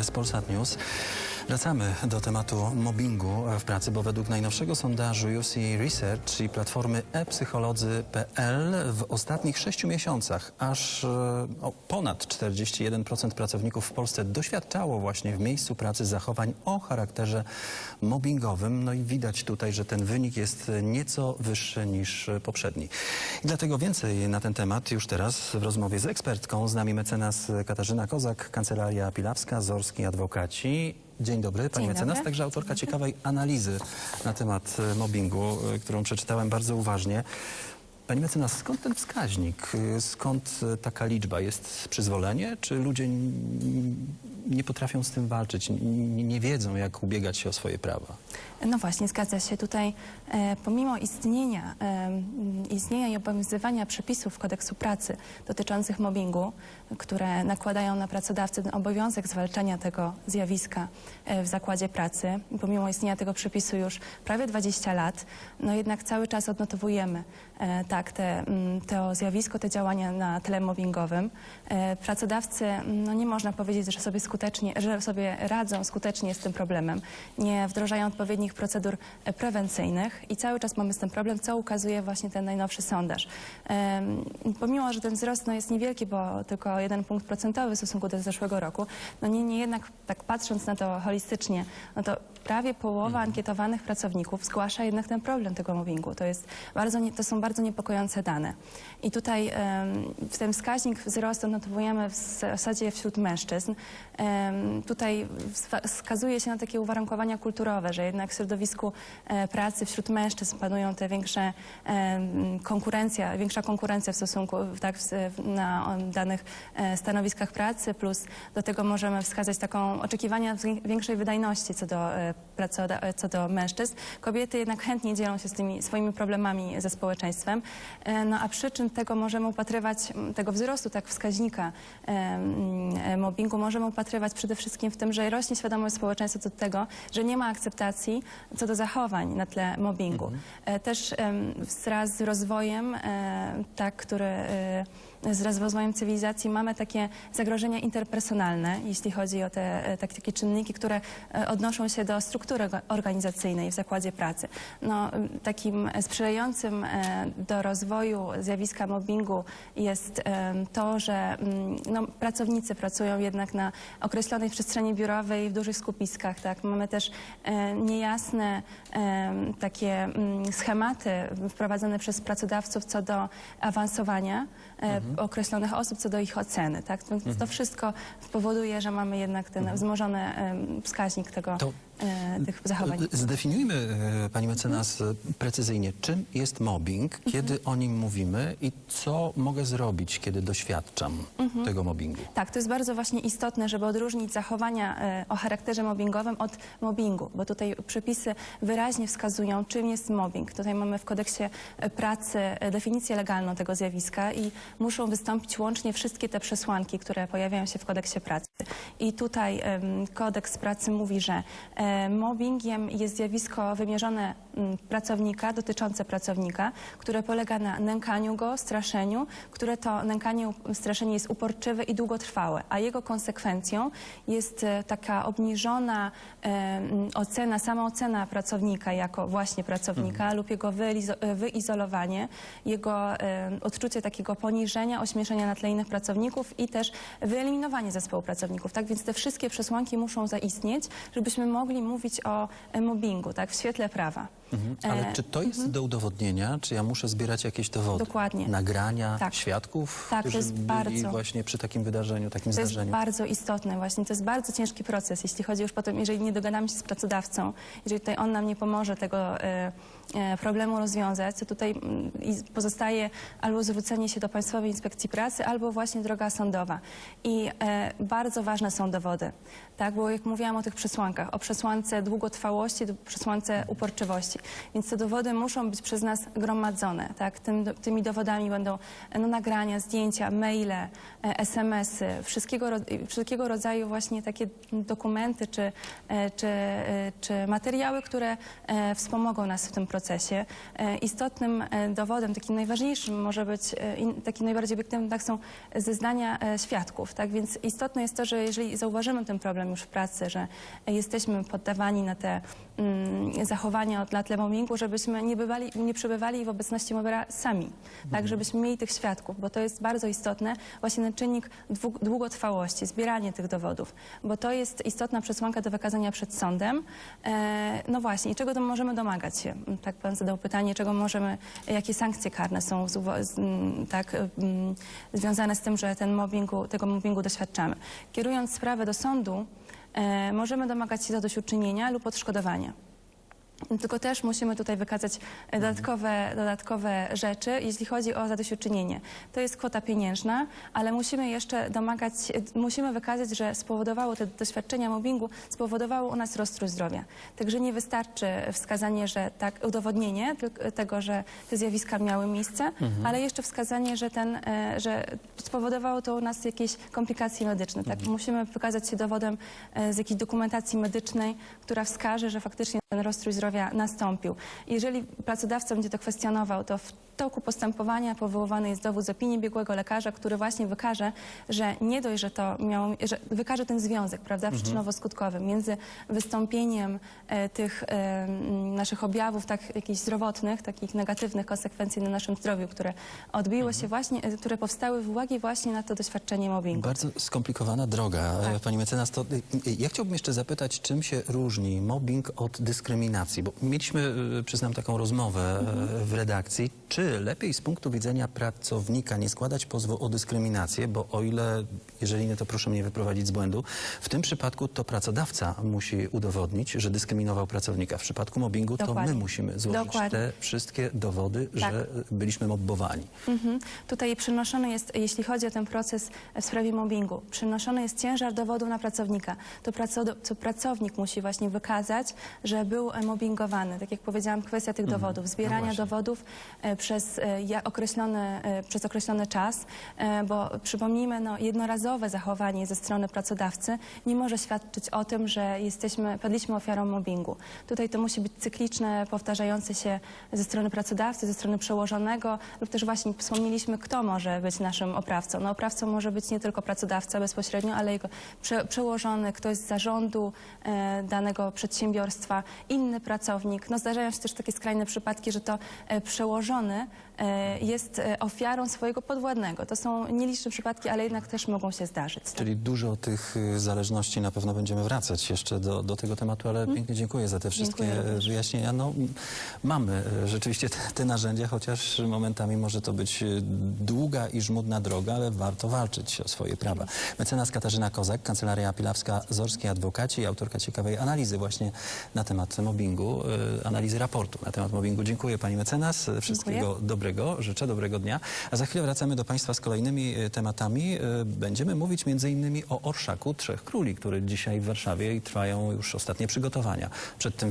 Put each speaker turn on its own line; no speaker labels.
e, z Polsat News. Wracamy do tematu mobbingu w pracy, bo według najnowszego sondażu UC Research i platformy e-psycholodzy.pl w ostatnich sześciu miesiącach aż e, o, ponad 41% pracowników w Polsce doświadczało właśnie w miejscu pracy zachowań o charakterze mobbingowym. No i widać tutaj, że ten wynik jest nieco wyższy niż poprzedni. I dlatego więcej na ten temat już teraz w rozmowie z ekspertką. Z nami mecenas Katarzyna Kozak, Kancelaria Pilawska, Zorski Adwokaci. Dzień dobry, pani
Dzień
mecenas.
dobry.
Także autorka ciekawej analizy na temat e, mobbingu, e, którą przeczytałem bardzo uważnie. Pani mecenas, skąd ten wskaźnik? Skąd e, taka liczba? Jest przyzwolenie? Czy ludzie nie potrafią z tym walczyć, nie wiedzą, jak ubiegać się o swoje prawa?
No właśnie, zgadza się. Tutaj e, pomimo istnienia, e, istnienia i obowiązywania przepisów kodeksu pracy dotyczących mobbingu, które nakładają na pracodawcę obowiązek zwalczania tego zjawiska e, w zakładzie pracy, pomimo istnienia tego przepisu już prawie 20 lat, no jednak cały czas odnotowujemy e, tak te, m, to zjawisko, te działania na tle mobbingowym. E, pracodawcy, m, no nie można powiedzieć, że sobie skutecznie, że sobie radzą skutecznie z tym problemem, nie wdrażają odpowiednich procedur e, prewencyjnych i cały czas mamy z tym problem, co ukazuje właśnie ten najnowszy sondaż. Em, Pomimo, że ten wzrost no, jest niewielki, bo tylko jeden punkt procentowy w stosunku do zeszłego roku, no niemniej jednak tak patrząc na to holistycznie, no to prawie połowa ankietowanych pracowników zgłasza jednak ten problem tego mobbingu. To, jest bardzo nie, to są bardzo niepokojące dane. I tutaj w ten wskaźnik wzrostu notowujemy w zasadzie wśród mężczyzn. Tutaj wska- wskazuje się na takie uwarunkowania kulturowe, że jednak w środowisku e, pracy wśród mężczyzn panują te większe konkurencja, większa konkurencja w stosunku tak, na danych e, stanowiskach pracy, plus do tego możemy wskazać taką oczekiwania większej wydajności co do, e, co do mężczyzn. Kobiety jednak chętnie dzielą się z tymi swoimi problemami ze społeczeństwem. E, No a przyczyn tego możemy upatrywać, tego wzrostu tak wskaźnika e, mobbingu możemy upatrywać przede wszystkim w tym, że rośnie świadomość społeczeństwa co do tego, że nie ma akceptacji co do zachowań na tle mobbingu. E, Też wraz z rozwojem, tak, który wraz z rozwojem cywilizacji mamy takie zagrożenia interpersonalne, jeśli chodzi o te tak, takie czynniki, które odnoszą się do struktury organizacyjnej w zakładzie pracy. No, takim sprzyjającym do rozwoju zjawiska mobbingu jest to, że mm, no, pracownicy pracują jednak na określonej przestrzeni biurowej w dużych skupiskach. Tak? Mamy też e, niejasne takie mm, schematy wprowadzone przez pracodawców co do awansowania e, określonych osób, co do ich oceny. Tak? To, to wszystko powoduje, że mamy jednak ten wzmożony em, wskaźnik tego,
To-
tych zachowań.
Zdefiniujmy, e, pani mecenas, e, precyzyjnie, czym jest mobbing, kiedy o nim mówimy i co mogę zrobić, kiedy doświadczam tego mobbingu.
Tak, to jest bardzo właśnie istotne, żeby odróżnić zachowania e, o charakterze mobbingowym od mobbingu, bo tutaj przepisy wyraźnie wskazują, czym jest mobbing. Tutaj mamy w kodeksie e, pracy e, definicję legalną tego zjawiska i muszą wystąpić łącznie wszystkie te przesłanki, które pojawiają się w kodeksie pracy. I tutaj kodeks pracy mówi, że e, mobbingiem jest zjawisko wymierzone pracownika, dotyczące pracownika, które polega na nękaniu go, straszeniu, które to nękanie, straszenie jest uporczywe i długotrwałe, a jego konsekwencją jest e, taka obniżona ocena, sama ocena pracownika jako właśnie pracownika lub jego e, wyizolowanie, jego odczucie takiego poniżenia, ośmieszenia na tle innych pracowników i też wyeliminowanie zespołu pracowników. Tak więc te wszystkie przesłanki muszą zaistnieć, żebyśmy mogli mówić o mobbingu tak, w świetle prawa.
Ale
E,
czy to jest do udowodnienia? Czy ja muszę zbierać jakieś dowody?
Dokładnie.
Nagrania
Tak.
świadków,
Tak, to
którzy
jest
byli
bardzo-
właśnie przy takim wydarzeniu, takim
To jest
zdarzeniu?
bardzo istotne właśnie, to jest bardzo ciężki proces, jeśli chodzi już potem, jeżeli nie dogadamy się z pracodawcą, jeżeli tutaj on nam nie pomoże tego e, problemu rozwiązać, to tutaj mm, pozostaje albo zwrócenie się do Państwowej Inspekcji Pracy, albo właśnie droga sądowa. I e, bardzo ważne są dowody, tak, bo jak mówiłam o tych przesłankach, o przesłance długotrwałości, przesłance uporczywości, więc te dowody muszą być przez nas gromadzone, tak, Tym, tymi dowodami będą e, no, nagrania, zdjęcia, maile, e, SMS-y, wszystkiego, rodzaju właśnie takie dokumenty czy, e, czy, e, czy materiały, które e, wspomogą nas w tym procesie. Procesie. E, Istotnym e, dowodem, takim najważniejszym może być, e, takim najbardziej obiektywnym, tak są zeznania świadków. Tak więc istotne jest to, że jeżeli zauważymy ten problem już w pracy, że jesteśmy poddawani na te mm, zachowania od lat mobbingu, żebyśmy nie, bywali, nie przebywali w obecności mobbera sami, tak, żebyśmy mieli tych świadków, bo to jest bardzo istotne, właśnie ten czynnik długotrwałości, zbieranie tych dowodów, bo to jest istotna przesłanka do wykazania przed sądem. E, no właśnie, i czego to możemy domagać się? Tak pan zadał pytanie, czego możemy, jakie sankcje karne są z, z, tak, związane z tym, że ten mobbingu, tego mobbingu doświadczamy. Kierując sprawę do sądu, e, możemy domagać się zadośćuczynienia lub odszkodowania. Tylko też musimy tutaj wykazać e, dodatkowe, dodatkowe rzeczy, jeśli chodzi o zadośćuczynienie. To jest kwota pieniężna, ale musimy jeszcze domagać, e, musimy wykazać, że spowodowało te doświadczenia mobbingu, spowodowało u nas rozstrój zdrowia. Także nie wystarczy wskazanie, że tak, udowodnienie tego, że te zjawiska miały miejsce, ale jeszcze wskazanie, że, ten, e, że spowodowało to u nas jakieś komplikacje medyczne. Tak? Musimy wykazać się dowodem z jakiejś dokumentacji medycznej, która wskaże, że faktycznie ten rozstrój zdrowia nastąpił. Jeżeli pracodawca będzie to kwestionował, to w toku postępowania powoływany jest dowód z opinii biegłego lekarza, który właśnie wykaże, że nie dość, że to miało, że wykaże ten związek, prawda, przyczynowo-skutkowy między wystąpieniem e, tych e, m, naszych objawów, tak jakichś zdrowotnych, takich negatywnych konsekwencji na naszym zdrowiu, które odbiły się właśnie, e, które powstały w uwagi właśnie na to doświadczenie mobbingu.
Bardzo skomplikowana droga,
Tak.
e, pani mecenas. To, y, y, ja chciałbym jeszcze zapytać, czym się różni mobbing od dyskryminacji? Bo mieliśmy, y, przyznam, taką rozmowę e, w redakcji. Czy lepiej z punktu widzenia pracownika nie składać pozwu o dyskryminację? Bo o ile, jeżeli nie, to proszę mnie wyprowadzić z błędu, w tym przypadku to pracodawca musi udowodnić, że dyskryminował pracownika. W przypadku mobbingu to
Dokładnie.
my musimy złożyć
Dokładnie.
te wszystkie dowody,
Tak.
że byliśmy mobbowani.
Mhm. Tutaj przynoszony jest, jeśli chodzi o ten proces w sprawie mobbingu, przynoszony jest ciężar dowodów na pracownika. To, to pracownik musi właśnie wykazać, że był e, mobbingowany. Tak jak powiedziałam, kwestia tych dowodów, zbierania
Mhm. właśnie.
dowodów e, przez, e, określony, e, przez określony czas, e, bo przypomnijmy, no, jednorazowe zachowanie ze strony pracodawcy nie może świadczyć o tym, że jesteśmy, padliśmy ofiarą mobbingu. Tutaj to musi być cykliczne, powtarzające się ze strony pracodawcy, ze strony przełożonego lub też właśnie wspomnieliśmy, kto może być naszym oprawcą. No, oprawcą może być nie tylko pracodawca bezpośrednio, ale jego prze, przełożony, ktoś z zarządu e, danego przedsiębiorstwa, inny pracownik. No, zdarzają się też takie skrajne przypadki, że to e, przełożony e, jest e, ofiarą swojego podwładnego. To są nieliczne przypadki, ale jednak też mogą się zdarzyć. tak?
Czyli dużo tych y, zależności na pewno będziemy wracać jeszcze do, do tego tematu, ale pięknie dziękuję za te wszystkie.
Dziękuję
wyjaśnienia. No, mamy rzeczywiście te, te narzędzia, chociaż momentami może to być długa i żmudna droga, ale warto walczyć o swoje prawa. Mecenas Katarzyna Kozak, Kancelaria Pilawska, Zorski Adwokaci i autorka ciekawej analizy właśnie na temat mobbingu, analizy raportu na temat mobbingu. Dziękuję pani mecenas, wszystkiego dobrego, życzę dobrego dnia. A za chwilę wracamy do Państwa z kolejnymi e, tematami. E, Będziemy mówić innymi o Orszaku Trzech Króli, który dzisiaj w Warszawie i trwają już ostatnie przygotowania przed tym wydarzeniem.